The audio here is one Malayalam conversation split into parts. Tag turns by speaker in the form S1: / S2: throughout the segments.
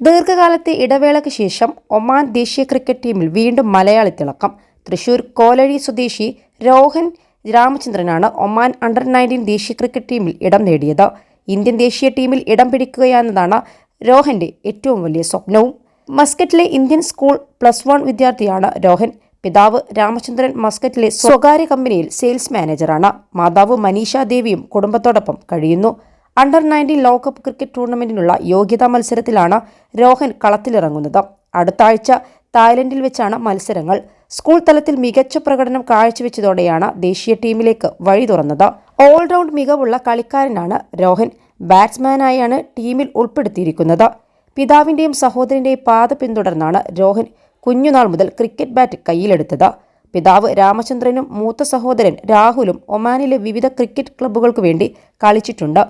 S1: ദീർഘകാലത്തെ ഇടവേളയ്ക്ക് ശേഷം ഒമാൻ ദേശീയ ക്രിക്കറ്റ് ടീമിൽ വീണ്ടും മലയാളി തിളക്കം. തൃശൂർ കോലഴി സ്വദേശി രോഹൻ രാമചന്ദ്രനാണ് ഒമാൻ അണ്ടർ നയന്റീൻ ദേശീയ ക്രിക്കറ്റ് ടീമിൽ ഇടം നേടിയത്. ഇന്ത്യൻ ദേശീയ ടീമിൽ ഇടം പിടിക്കുകയെന്നതാണ് രോഹന്റെ ഏറ്റവും വലിയ സ്വപ്നവും. മസ്കറ്റിലെ ഇന്ത്യൻ സ്കൂൾ പ്ലസ് വൺ വിദ്യാർത്ഥിയാണ് രോഹൻ. പിതാവ് രാമചന്ദ്രൻ മസ്കറ്റിലെ സ്വകാര്യ കമ്പനിയിൽ സെയിൽസ് മാനേജറാണ്. മാതാവ് മനീഷ ദേവിയും കുടുംബത്തോടൊപ്പം കഴിയുന്നു. അണ്ടർ നയന്റീൻ ലോകകപ്പ് ക്രിക്കറ്റ് ടൂർണമെന്റിനുള്ള യോഗ്യതാ മത്സരത്തിലാണ് രോഹൻ കളത്തിലിറങ്ങുന്നത്. അടുത്ത ആഴ്ച തായ്ലൻഡിൽ വെച്ചാണ് മത്സരങ്ങൾ. സ്കൂൾ തലത്തിൽ മികച്ച പ്രകടനം കാഴ്ചവെച്ചതോടെയാണ് ദേശീയ ടീമിലേക്ക് വഴി തുറന്നത്. ഓൾറൗണ്ട് മികവുള്ള കളിക്കാരനാണ് രോഹൻ. ബാറ്റ്സ്മാനായാണ് ടീമിൽ ഉൾപ്പെടുത്തിയിരിക്കുന്നത്. പിതാവിന്റെയും സഹോദരന്റെയും പാത പിന്തുടർന്നാണ് രോഹൻ കുഞ്ഞുനാൾ മുതൽ ക്രിക്കറ്റ് ബാറ്റ് കയ്യിലെടുത്തത്. പിതാവ് രാമചന്ദ്രനും മൂത്ത സഹോദരൻ രാഹുലും ഒമാനിലെ വിവിധ ക്രിക്കറ്റ് ക്ലബ്ബുകൾക്ക് വേണ്ടി കളിച്ചിട്ടുണ്ട്.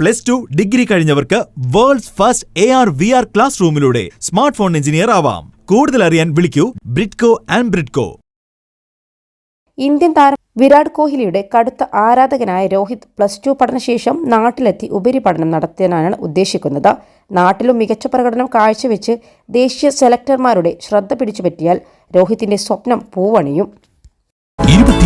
S2: Plus two degree കഴിഞ്ഞവർക്ക് world's first A R V R class റൂമിലൂടെ smart phone engineer ആവാം. കൂടുതൽ അറിയാൻ വിളിക്കൂ ബ്രിഡ്കോ ആൻഡ് ബ്രിഡ്കോ
S1: ഇന്ത്യൻ താരം വിരാട് കോഹ്ലിയുടെ കടുത്ത ആരാധകനായ രോഹിത് പ്ലസ് ടു പഠനശേഷം നാട്ടിലെത്തി ഉപരിപഠനം നടത്താനാണ് ഉദ്ദേശിക്കുന്നത്. നാട്ടിലും മികച്ച പ്രകടനം കാഴ്ചവെച്ച് ദേശീയ സെലക്ടർമാരുടെ ശ്രദ്ധ പിടിച്ചുപറ്റിയാൽ രോഹിത്തിന്റെ സ്വപ്നം പൂവണിയും.